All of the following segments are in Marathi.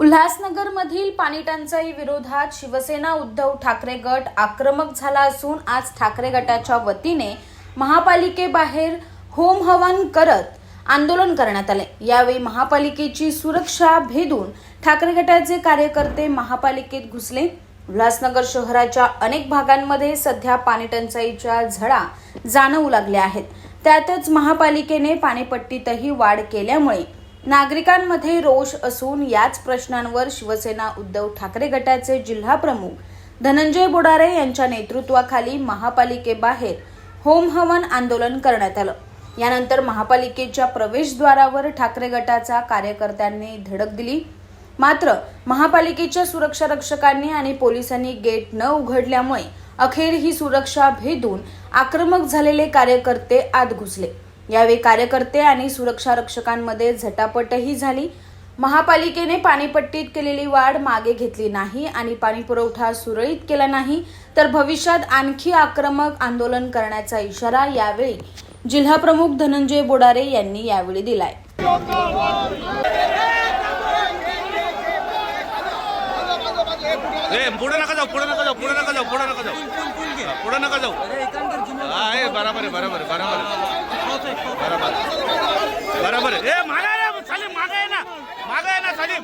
उल्हासनगरमधील पाणी टंचाई विरोधात शिवसेना उद्धव ठाकरे गट आक्रमक झाला असून आज ठाकरे गटाच्या वतीने महापालिकेबाहेर होम हवन करत आंदोलन करण्यात आले. यावेळी महापालिकेची सुरक्षा भेदून ठाकरे गटाचे कार्यकर्ते महापालिकेत घुसले. उल्हासनगर शहराच्या अनेक भागांमध्ये सध्या पाणी टंचाईच्या झळा जाणवू लागल्या आहेत. त्यातच महापालिकेने पाणीपट्टीतही वाढ केल्यामुळे नागरिकांमध्ये रोष असून याच प्रश्नांवर शिवसेना उद्धव ठाकरे गटाचे जिल्हा प्रमुख धनंजय बोडारे यांच्या नेतृत्वाखाली महापालिकेबाहेर होम हवन आंदोलन करण्यात आलं. यानंतर महापालिकेच्या प्रवेशद्वारावर ठाकरे गटाचा कार्यकर्त्यांनी धडक दिली. मात्र महापालिकेच्या सुरक्षा रक्षकांनी आणि पोलिसांनी गेट न उघडल्यामुळे अखेर ही सुरक्षा भेदून आक्रमक झालेले कार्यकर्ते आत घुसले. यावेळी कार्यकर्ते आणि सुरक्षा रक्षकांमध्ये झटापटही झाली. महापालिकेने पाणीपट्टीत केलेली वाढ मागे घेतली नाही आणि पाणी पुरवठा सुरळीत केला नाही तर भविष्यात आणखी आक्रमक आंदोलन करण्याचा इशारा यावेळी जिल्हाप्रमुख धनंजय बोडारे यांनी यावेळी दिलाय. ए पुढे नका जाऊ पुढे नका जाऊ पुढे नका जाऊ पुढे नका जाऊ. पुढे नका जाऊ. बरोबर आहे बरोबर आहे बरोबर आहे. बरोबर बरोबर ए मागा रे सालीम मागा आहे ना. मागा आहे ना सालीम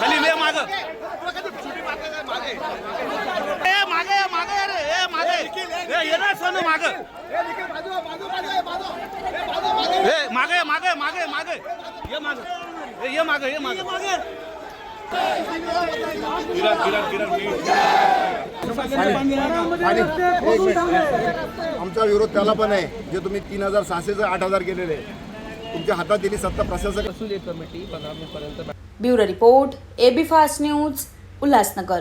सालीम ए माग. ए मागे मागे रे. ए मागे. ए ये ना सोनू माग. ए मागे मागे मागे मागे. ये माग. ए ये मागे ये मागे. किरण किरण किरण आमचा विरोध त्याला पण आहे. जे तुम्ही तीन हजार सहाशेचं आठ हजार केलेले तुमच्या हातात दिली सत्ता प्रशासक bureau report AB fast news Ulhasnagar.